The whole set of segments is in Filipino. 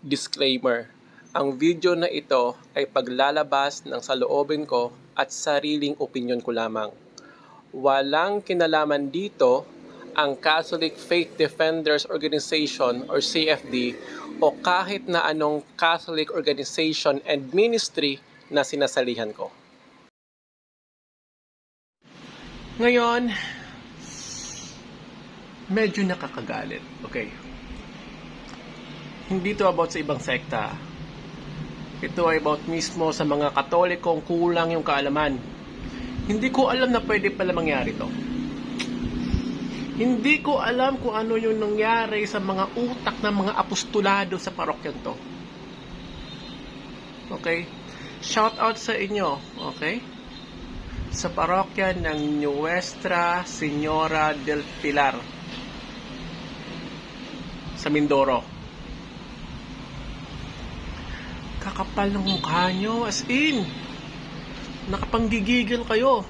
Disclaimer: Ang video na ito ay paglalabas ng saloobin ko at sariling opinyon ko lamang. Walang kinalaman dito ang Catholic Faith Defenders Organization or CFD o kahit na anong Catholic organization and ministry na sinasalihan ko. Ngayon, medyo nakakagalit. Okay. Hindi to about sa ibang sekta. Ito ay about mismo sa mga katolikong kulang yung kaalaman. Hindi ko alam na pwede pala mangyari to. Hindi ko alam kung ano yung nangyari sa mga utak ng mga apostolado sa parokyan to. Okay? Shout out sa inyo, okay? Sa parokya ng Nuestra Señora del Pilar sa Mindoro. Kakapal ng mukha nyo, as in. Nakapanggigigil kayo.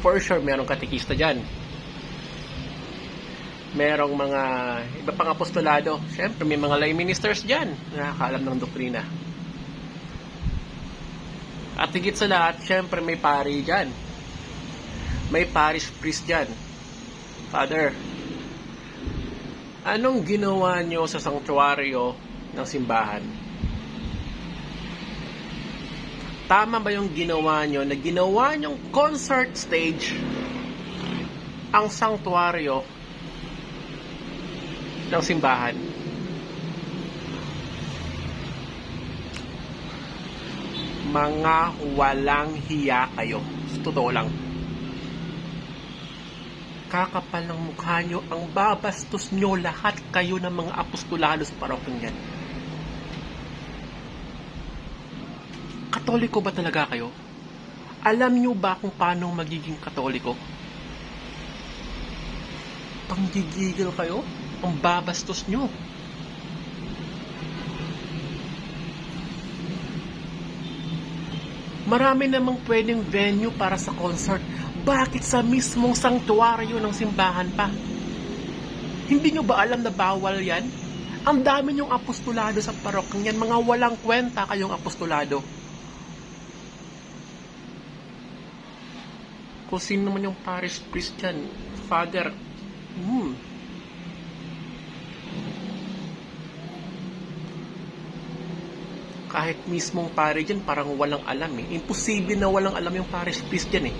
For sure, merong katikista dyan. Merong mga iba pang apostolado. Siyempre, may mga lay ministers dyan na nakakaalam ng doktrina. At higit sa lahat, siyempre may pari dyan. May parish priest dyan. Father, anong ginawa nyo sa sanctuaryo ng simbahan? Tama ba yung ginawa nyo na ginawa nyong concert stage ang sanctuaryo ng simbahan? Mga walang hiya kayo. Totoo lang. Kakapal ng mukha nyo, ang babastos nyo lahat kayo ng mga apostolado sa parokyang yan. Katoliko ba talaga kayo? Alam nyo ba kung paano magiging katoliko? Panggigigil kayo? Ang babastos nyo. Marami namang pwedeng venue para sa concert. Bakit sa mismong sanctuaryo ng simbahan pa? Hindi nyo ba alam na bawal yan? Ang dami nyong apostolado sa parokyang yan. Mga walang kwenta kayong apostolado. Kung sino naman yung parish priest dyan, father, hmm, kahit mismong pare dyan, parang walang alam eh. Imposible na walang alam yung parish priest dyan eh.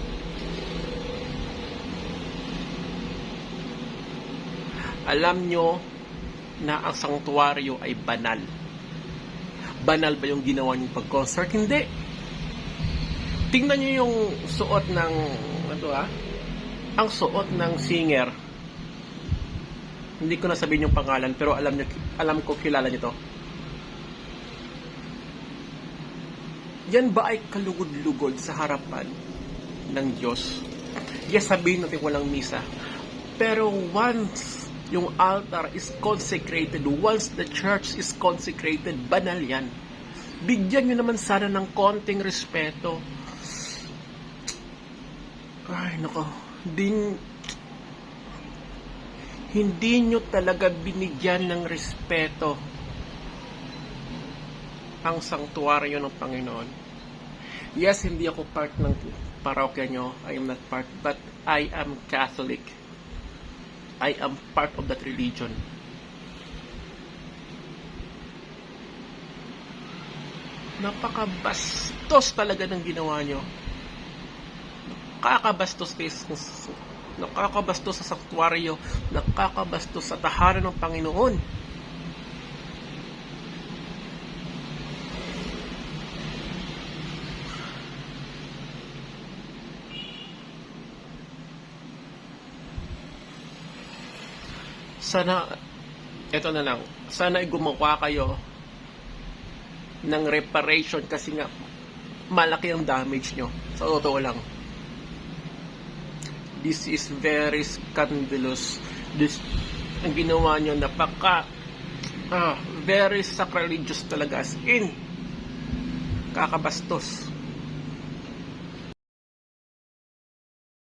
Alam nyo na ang sanctuaryo ay banal. Banal ba yung ginawa niyong pag-concert? Hindi. Tingnan nyo yung suot ng, ano ah, ang suot ng singer. Hindi ko na sabihin yung pangalan, pero alam, niyo, alam ko kilala nyo to. Yan ba ay kalugod-lugod sa harapan ng Diyos? Yes, sabihin natin walang misa. Pero once yung altar is consecrated, once the church is consecrated, banal yan. Bigyan nyo naman sana ng konting respeto. Ay, nako. Din, hindi nyo talaga binigyan ng respeto ang sanctuaryo ng Panginoon. Yes, hindi ako part ng parokya nyo. I am not part. But I am Catholic. I am part of that religion. Napakabastos talaga ng ginawa nyo. Nakakabastos kayo nakakabastos sa sanctuaryo, nakakabastos sa tahanan ng Panginoon. sana eto na lang. Sana ay gumawa kayo ng reparation kasi nga malaki ang damage nyo. Sa totoo lang this is very scandalous. This ang ginawa nyo napaka ah, very sacrilegious talaga as in kakabastos